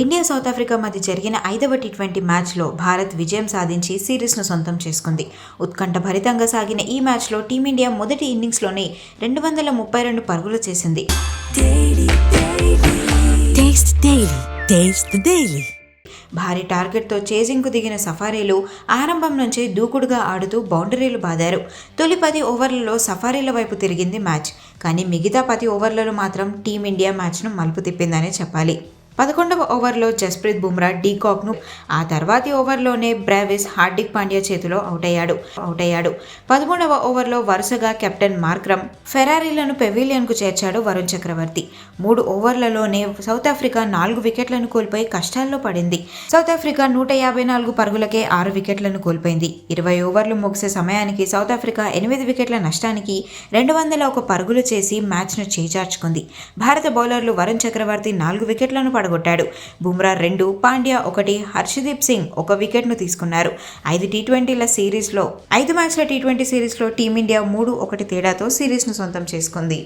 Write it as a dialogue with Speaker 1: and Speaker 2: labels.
Speaker 1: India south Africa మధ్య జరిగిన ఐదవ టీ ట్వంటీ మ్యాచ్లో భారత్ విజయం సాధించి సిరీస్ను సొంతం చేసుకుంది. ఉత్కంఠ భరితంగా సాగిన ఈ మ్యాచ్లో టీమిండియా మొదటి ఇన్నింగ్స్లోనే రెండు వందల ముప్పై రెండు పరుగులు చేసింది. భారీ టార్గెట్తో చేజింగ్కు దిగిన సఫారీలు ఆరంభం నుంచే దూకుడుగా ఆడుతూ బౌండరీలు బాదారు. తొలి పది ఓవర్లలో సఫారీల వైపు తిరిగింది మ్యాచ్. కానీ మిగతా పది ఓవర్లలో మాత్రం టీమిండియా మ్యాచ్ను మలుపు తిప్పిందనే చెప్పాలి. పదకొండవ ఓవర్లో జస్ప్రీత్ బుమ్రా డీకాక్ను ఆ తర్వాతి ఓవర్లోనే బ్రావిస్ హార్దిక్ పాండ్యా చేతిలో అవుట్ అయ్యాడు అవుట్ అయ్యాడు పదమూడవ ఓవర్లో వరుసగా కెప్టెన్ మార్క్రమ్ ఫెరారీలను పెవిలియన్కు చేర్చాడు వరుణ్ చక్రవర్తి. మూడు ఓవర్లలోనే సౌత్ ఆఫ్రికా నాలుగు వికెట్లను కోల్పోయి కష్టాల్లో పడింది. సౌత్ ఆఫ్రికా నూట యాభై నాలుగు పరుగులకే ఆరు వికెట్లను కోల్పోయింది. ఇరవై ఓవర్లు ముగిసే సమయానికి సౌత్ ఆఫ్రికా ఎనిమిది వికెట్ల నష్టానికి రెండు వందల ఒక పరుగులు చేసి మ్యాచ్ను చేజార్చుకుంది. భారత బౌలర్లు వరుణ్ చక్రవర్తి నాలుగు వికెట్లను పడగొట్టాడు. బుమ్రా రెండు పాండ్యా ఒకటి హర్షదీప్ సింగ్ ఒక వికెట్ను తీసుకున్నారు. ఐదు టీ ట్వంటీల సిరీస్లో ఐదు మ్యాచ్ల టీ ట్వంటీ సిరీస్లో టీమిండియా మూడు ఒకటి తేడాతో సిరీస్ను సొంతం చేసుకుంది.